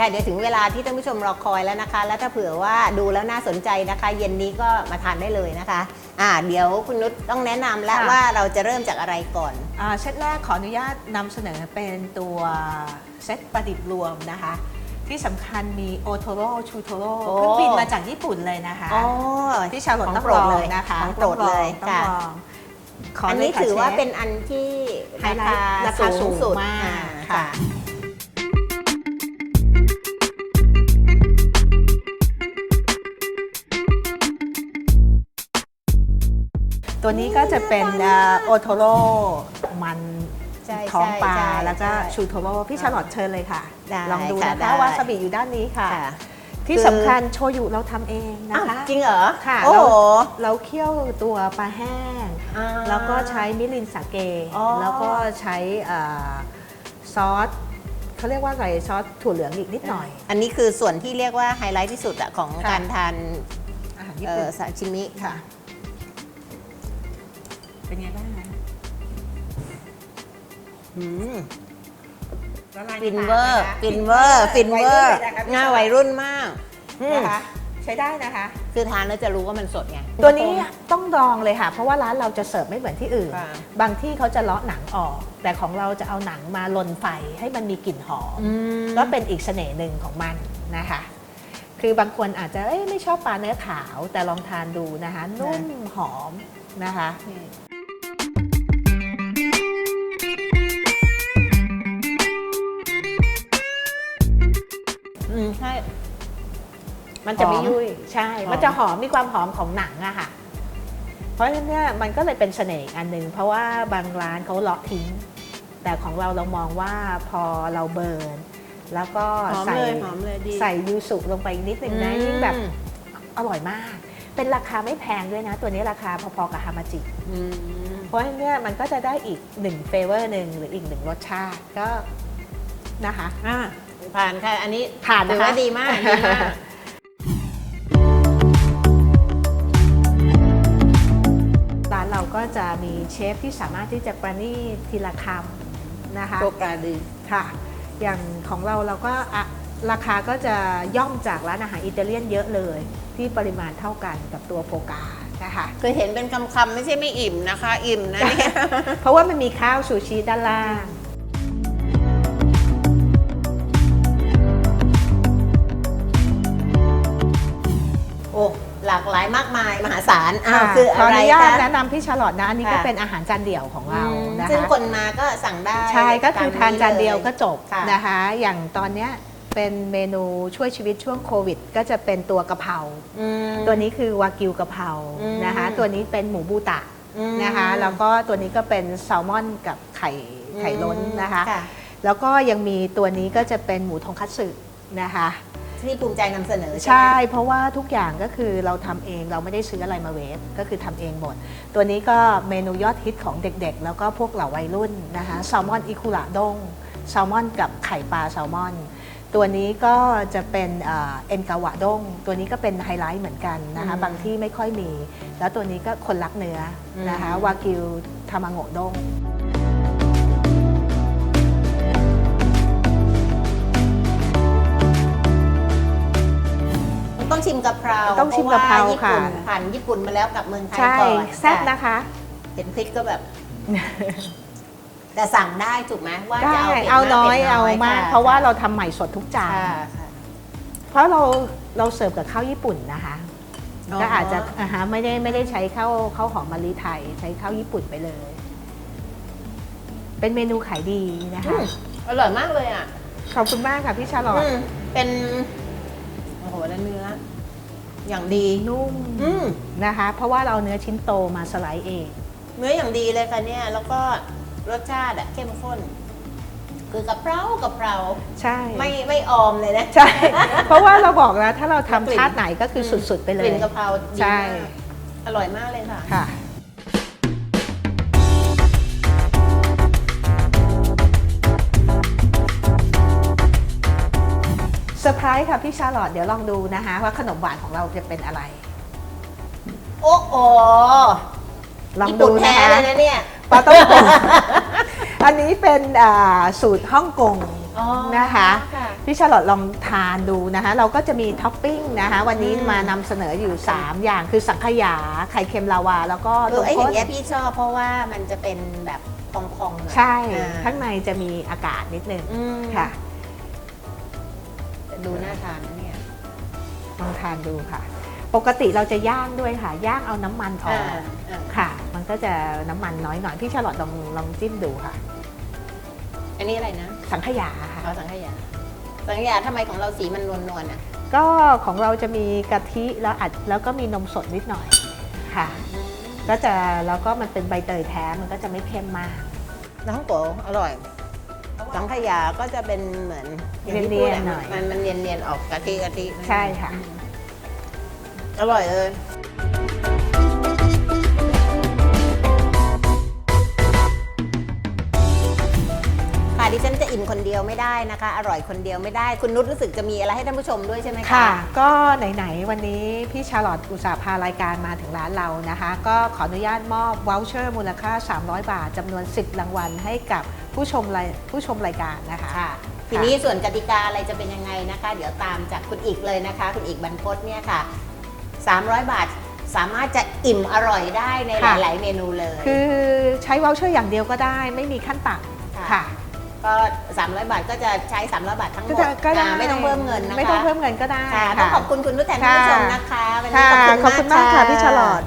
ค่ะเดี๋ยวถึงเวลาที่ท่านผู้ชมรอคอยแล้วนะคะ แล้วถ้าเผื่อว่าดูแล้วน่าสนใจนะคะ เย็นนี้ก็มาทานได้เลยนะคะอ่าเดี๋ยวคุณนุชต้องแนะนำแล้วค่ะ ว่าเราจะเริ่มจากอะไรก่อน อ่าเซตแรกขออนุญาตนำเสนอเป็นตัวเซตประดิษฐ์รวมนะคะ ที่สำคัญมีโอโทโร่ชูโทโร่โอ้เพิ่งบินมาจากญี่ปุ่นเลยนะคะอ๋อที่ชาวหลดของต้องโปรลดองเลยนะคะของโปรดเลยต้องค่ะลองขอันเลนี้ยค่ะถือว่าชฟเป็นอันที่ไฮราไลคาท์ราคาสูงสุดมากอ่ค่ะ ตัวนี้ก็จะเป็นโอโทโร่มันใช่ท้องปลาใช่แล้วก็ใช่ชูโทโร่พี่ชาลอตเชิญเลยค่ะ ได้ลองดูค่ะนะได้ คะวาซาบิอยู่ด้านนี้ค่ะ ค่ะที่คือสำคัญโชยุเราทำเองนะอ้าวคะ จริงเหรอค่ะโอ้โห เราเคี่ยวตัวปลาแห้ง อ่าแล้วก็ใช้มิรินสาเก อ๋อ แล้วก็ใช้เอ่อซอสเขาเรียกว่าอะไรซอสถั่วเหลืองอีกนิดหน่อย อันนี้คือส่วนที่เรียกว่าไฮไลท์ที่สุดอะของค่ะ การทานอาหารญี่เอ่ปุ่อน ซาชิมิค่ะ เป็นไงบ้างคะอืมละลายในฟินปากเวอร์ะคะฟินเวอร์ ฟินเวอร์วัยรุ่นเลยนะคะพี่หน้าชลอตวัยรุ่นมากอืมนะคะ ใช้ได้นะคะ คือทานแล้วจะรู้ว่ามันสดไง ตัวนี้ต้องลองเลยค่ะ เพราะว่าร้านเราจะเสิร์ฟไม่เหมือนที่อื่น ค่ะบางที่เขาจะเลาะหนังออก แต่ของเราจะเอาหนังมาลนไฟให้มันมีกลิ่นหอมอืมก็เป็นอีกเสน่ห์หนึ่งของมันนะคะ คือบางคนอาจจะเอ้ยไม่ชอบปลาเนื้อขาว แต่ลองทานดูนะคะ นุ่มหอมนะคะ มันจะไม่หอมยุ่ยใช่หอมมันจะหอมมีความหอมของหนังอะค่ะ เพราะฉะนั้นเนี่ยมันก็เลยเป็นเสน่ห์อีกอันหนึ่งเพราะว่าบางร้านเขาเลาะทิ้ง แต่ของเราเรามองว่าพอเราเบิร์นแล้วก็หอมใส่เลยหอมเลยดี ใส่ยูสุลงไปอีกนิดหนึ่งนะอืมยิ่งแบบอร่อยมาก เป็นราคาไม่แพงด้วยนะ ตัวนี้ราคาพอๆกับฮามาจิ อืมเพราะฉะนั้นเนี่ยมันก็จะได้อีกหนึ่งเฟเวอร์หนึ่งหรืออีกหนึ่งรสชาติก็นะคะ อ่าผ่านค่ะ อันนี้ผ่านถืนะอคะว่าดีมากดีมาก ก็จะมีเชฟที่สามารถที่จะประณีตทีละคำนะคะโปรกาดีค่ะ อย่างของเราเราก็อะราคาก็จะย่อมจากร้านอาหารอิตาเลียนเยอะเลย ที่ปริมาณเท่ากันกับตัวโฟกานะคะคือเห็นเป็นคำๆไม่ใช่ไม่อิ่มนะคะ อิ่มนะเนี่ยเพราะว่ามันมีข้าวซูชิด้านล่าง มากมายมหาศาลอ้าวค่ะคือขออะอไรนุญาตคะ แนะนำพี่ชาลอตนะอันนี้ก็ค่ะ เป็นอาหารจานเดี่ยวของเราอืมนะซึ่งคะคนมาก็สั่งได้ใช่ก็คือทานจานเดียวก็จบค่ะ นะคะ อย่างตอนเนี้ยเป็นเมนูช่วยชีวิตช่วงโควิด ก็จะเป็นตัวกะเพราอืม ตัวนี้คือวากิวกะเพราอืม นะคะ ตัวนี้เป็นหมูบูตะอืมนะคะแล้วก็ตัวนี้ก็เป็นแซลมอนกับไข่ไข่ล้นนะคะค่ะแล้วก็ยังมีตัวนี้ก็จะเป็นหมูทงคัตสึนะคะ ที่ภูมิใจนำเสนอใช่ไหมเพราะว่าทุกอย่างก็คือเราทำเองเราไม่ได้ซื้ออะไรมาเวฟก็คือทำเองหมด ตัวนี้ก็เมนูยอดฮิตของเด็กๆ แล้วก็พวกเหล่าวัยรุ่นนะคะแซลมอนอิคุระด้งแซลมอนกับไข่ปลาแซลมอน ตัวนี้ก็จะเป็นเอ่อเอ็นกาวะด้ง ตัวนี้ก็เป็นไฮไลท์เหมือนกันนะคะอืมบางที่ไม่ค่อยมี แล้วตัวนี้ก็คนรักเนื้ออมนะคะวากิวทามาโงะด้ง ต้องชิมกะเพราต้องชิมกะเพราพว่ญี่ปุ่นค่ะ ผ่านญี่ปุ่นมาแล้วกลับเมืองไทยใช่ก่อนแซ่บนะคะ เห็นพริกก็แบบ แต่สั่งได้ถูกไหมว่าจะได้เอาผ็ดมกเอาน้อยผ็ดเอามาก ค่เพราะว่าเราทำใหม่สดทุกจานค่ะค่ะเพราะเราเราเสิร์ฟกับข้าวญี่ปุ่นนะคะอ๋อก็อาจจะอ่าฮะไม่ได้ไม่ได้ใช้ข้าวข้าวหอมมะลิไทย ใช้ข้าวญี่ปุ่นไปเลย เป็นเมนูขายดีนะอืคะ มอร่อยมากเลยอะขอบคุณมากค่ะพี่ชาลอตอืมเป็นโอ้โห แล้วเนื้อ อย่างดี นุ่มอืมนะคะ เพราะว่าเราเอาเนื้อชิ้นโตมาสไลด์เอง เนื้ออย่างดีเลยค่ะเนี่ย แล้วก็รสชาติอะเข้มข้น คือกะเพรากะเพราใช่ ไม่ไม่ออมเลยนะ ใช่ เพราะว่าเราบอกแล้วถ้าเราแล้วกลิ่นทำชาติไหนก็คือสุดๆไปเลกย ลิ่นกะเพราดีใช่ มากอร่อยมากเลยค่ะ ค่ะ เซอร์ไพรส์ค่ะพี่ชาลอตเดี๋ยวลองดูนะคะว่าขนมหวานของเราจะเป็นอะไรโอ้โหลองญี่ดูปุ่นนะแท้คะเลยนะเนี่ยปลาต้องโกอันนี้เป็นอ่าสูตรฮ่องกงอ๋อนะคะค่ะพี่ชาลอตลองทานดูนะคะ เราก็จะมีท็อปปิ้งนะคะ วันนี้อืมมานำเสนออยู่ 3 อย่างคือสังขยา ไข่เค็มลาวา แล้วก็เออไอ้นมอข้ย่านงเงี้ยพี่ชอบเพราะว่ามันจะเป็นแบบพองๆหน่อยใช่อ่าข้างในจะมีอากาศนิดนึงอืมค่ะ ดูน่าทานนะเนี่ย ลองทานดูค่ะ ปกติเราจะย่างด้วยค่ะ ย่างเอาน้ำมันออกอ่าอ่า ค่ะ มันก็จะน้ำมันน้อยหน่อยพี่ชาลอตลองลองจิ้มดูค่ะ อันนี้อะไรนะสังขยาค่ะ เอาสังขยา สังขยาทำไมของเราสีมันนวลๆอะ ก็ของเราจะมีกะทิแล้วอัดแล้วก็มีนมสดนิดหน่อยค่ะ ก็จะแล้วก็มันเป็นใบเตยแท้มันก็จะไม่เค็มมาก น้องโกอร่อย สังขยาก็จะเป็นเหมือนอย่างที่พูดอะเนียนๆหน่อย มันมันเนียนๆออกกะทิกะทิใช่ค่ะ อร่อยเลย ค่ะดิฉันจะอิ่มคนเดียวไม่ได้นะคะ อร่อยคนเดียวไม่ได้ คุณนุชรู้สึกจะมีอะไรให้ท่านผู้ชมด้วยใช่ไหมคะ ค่ะ ก็ไหน ๆ วันนี้พี่ชาลอตอุตส่าห์พารายการมาถึงร้านเรานะคะ ก็ขออนุญาตมอบว o ลเชอร์มูลค่า 300 บาทจำนวน 10 รางวัลให้กับ ผู้ชมรายผู้ชมรายการนะคะ ค่ะทีนี้ส่วนกติกาอะไรจะเป็นยังไงนะคะ เดี๋ยวตามจากคุณอีกเลยนะคะ คุณอีกบรรพตเนี่ยค่ะ 300 บาทสามารถจะอิ่มอร่อยได้ในหค่ะ ลาย ๆ เมนูเลย คือใช้ว o ลเชอร์อย่างเดียวก็ได้ไม่มีขั้นต่ำค่ะค่ะก็ 300 บาทก็จะใช้ 300 บาททั้งหมก็ดจะก็ได้อ่าไม่ต้องเพิ่มเงินนะคะไม่ต้องเพิ่มเงินก็ได้ค่ะต้องขอบคุณคุณนุชแทนท่านผู้ชมนะคะวันนี้ค่ะขอบคุณขอบคุณมากค่ะมากพี่ชาลอต